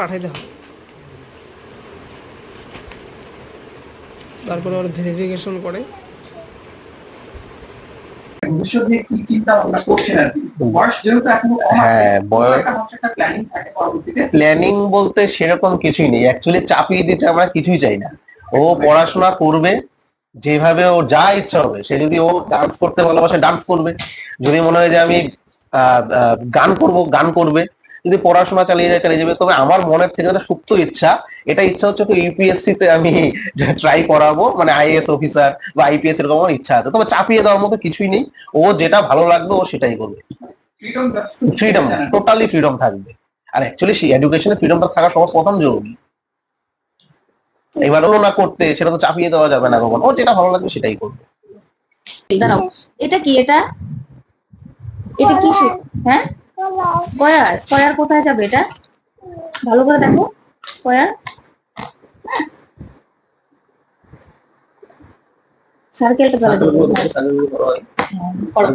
পাঠাইতে হবে। তারপরে ওরা ভেরিফিকেশন করে। হ্যাঁ প্ল্যানিং থাকে পরবর্তীতে। প্ল্যানিং বলতে সেরকম কিছুই নেই। অ্যাকচুয়ালি চাপিয়ে দিতে আমরা কিছুই চাই না। ও পড়াশোনা করবে যেভাবে ওর যা ইচ্ছা হবে সে যদি ও ডান্স করতে ভালোবাসে ডান্স করবে। যদি মনে হয় যে আমি গান করব গান করবে। যদি পড়াশোনা চালিয়ে যায় চালিয়ে যাবে। তবে আমার মনের থেকে একটা সুপ্ত ইচ্ছা এটা ইচ্ছা হচ্ছে ইউপিএসসি তে আমি ট্রাই করাবো মানে আইএএস অফিসার বা আইপিএস এরকম আমার ইচ্ছা আছে। তবে চাপিয়ে দেওয়ার মতো কিছুই নেই। ও যেটা ভালো লাগবে ও সেটাই করবে। ফ্রিডম ফ্রিডম টোটালি ফ্রিডম থাকবে। আর অ্যাকচুয়ালি সেই এডুকেশনে ফ্রিডমটা থাকা সবার প্রথম জরুরি। এবার না করতে সেটা তো চাপিয়ে দেওয়া যাবে না কখন। ও যেটা ভালো লাগবে সেটাই করবে। এটা কি এটা? এটা কি হ্যাঁ? স্কয়ার স্কয়ার কোথায় যাবে এটা? ভালো করে দেখো স্কয়ার সার্কেলটা দেখো। করো।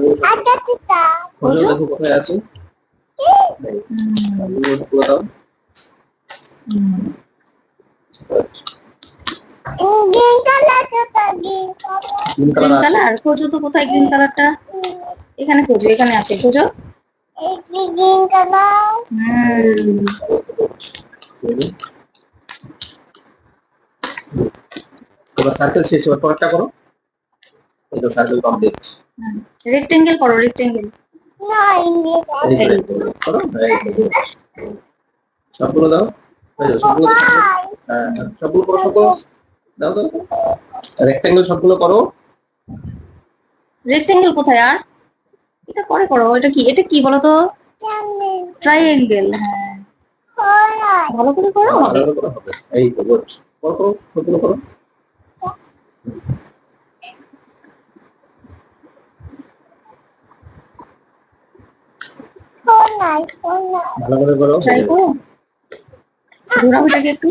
বুঝো? কোথায় আছে? হুম, হুম। গ্রিন কালার খোঁজো তো কোথায় গ্রিন কালারটা এখানে খোঁজো এখানে আছে খোঁজো। হুম এবার সার্কেল শেষ এবার পরেরটা করো এই তো সার্কেল কমপ্লিট রেক্টেঙ্গেল করো রেক্টেঙ্গেল করো সবগুলো দাও সবগুলো সবগুলো করো সবগুলো দাও দাও রেক্টাঙ্গেল সবগুলো করো রেক্টেঙ্গেল কোথায় আর এটা করে করো এটা কি এটা কি বলো তো? ট্রাইঅ্যাঙ্গেল হ্যাঁ। ভালো করে করো? এই করো করো করো ভালো করে করো ট্রাই করো। ঘোরাও এটাকে একটু।